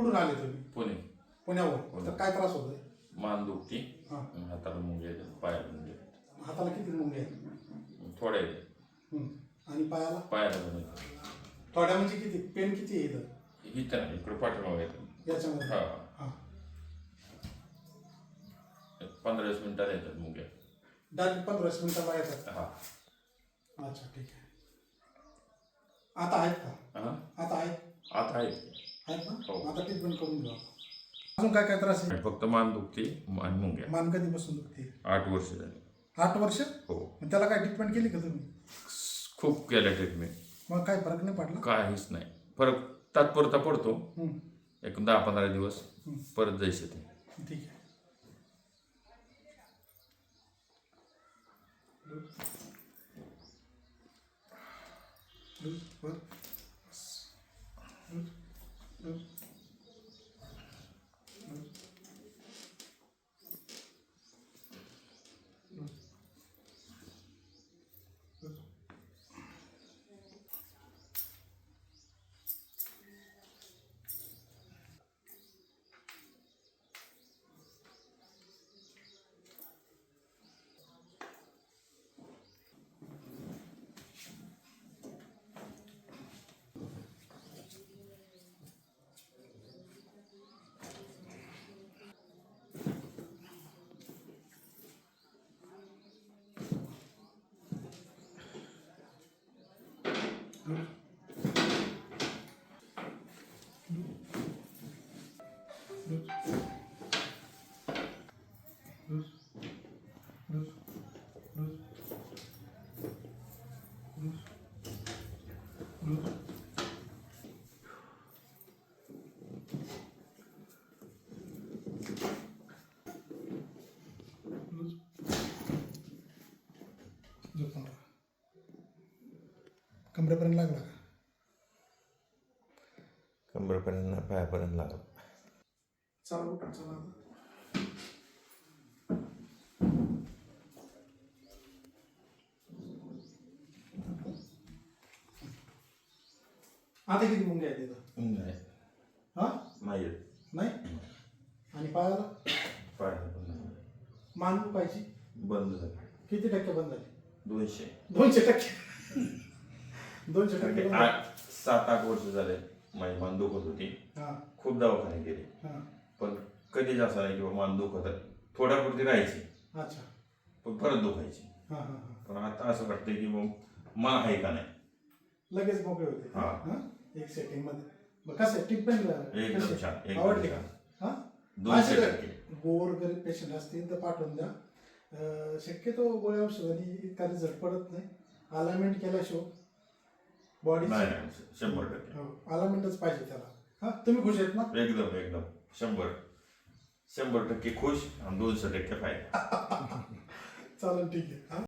कुठून आले तुम्ही? पुणे. पुण्यावर पुणे. तर काय त्रास होतोय? मान दुखती हां हाताला मुंगे येतात पायाला मुंगे येतात. हाताला किती मुंगे आहेत? थोड्या येतात हं. आणि पायाला? पायाला पण येतात थोड्या म्हणजे किती? पेन किती आहे इथं? इथं नाही इकडे पाठीमागे येतात याच्यामध्ये? हा. हां. पंधरा वीस मिनिटाला येतात मुंग्या. डायरेक्ट पंधरा वीस मिनिटाला येतात? हा. अच्छा ठीक आहे. आता आहेत का? हा? आता आहेत? आता आहे आहेत ना हो. आता ट्रीटमेंट करून आपण. अजून काय काय त्रास आहे फक्त मान दुखती आणि मुंग्या मान कधीपासून दुखते आठ वर्ष झाली आठ वर्ष हो मग त्याला काय ट्रीटमेंट केली का तुम्ही खूप केलं ट्रीटमेंट मग काय फरक नाही पडला काहीच नाही फरक तात्पुरता पडतो. एक दहा पंधरा दिवस. परत जायचं ते ठीक आहे वर. वर. वर. Mm-hmm. कमरेपर्यंत लागला का? कंबरपर्यंत पायापर्यंत लागत चला उठा चला आता. किती मुंगे आहेत तिथं? नाही हा? नाही नाही? आणि पायाला? पण नाही. मान दुखायची? बंद झालं. किती टक्के बंद झाली? दोनशे. दोनशे टक्के. दोनशे टक्के. आठ सात आठ वर्ष झाले माझी मान दुखत होती. हा. खूप दवाखाने गेले. हा. पण कधीच असं नाही किंवा मान दुखत थोड्यापुरती राहायची. अच्छा. पण परत दुखायची. हा हा हा. पण आता असं वाटतंय की मग मान आहे का नाही? लगेच मोकळे होते. हा. हा? एक सेटिंगमध्ये. मग कसं ट्रीटमेंट एकदम छान एकदम आवडली छान. हा? दोनशे टक्के गोर गरीब पेशंट असतील तर पाठवून द्या. अं, शक्यतो गोळ्या औषधांनी इतका रिझल्ट पडत नाही. अलाइनमेंट केल्याशिवाय बॉडी नाही नाही शंभर टक्के. अलाइनमेंटच पाहिजे त्याला. हा तुम्ही खुश आहेत ना? एकदम एकदम. शंभर. शंभर टक्के खुश आणि दोनशे टक्के फायदा. चालेल ठीक आहे. हा?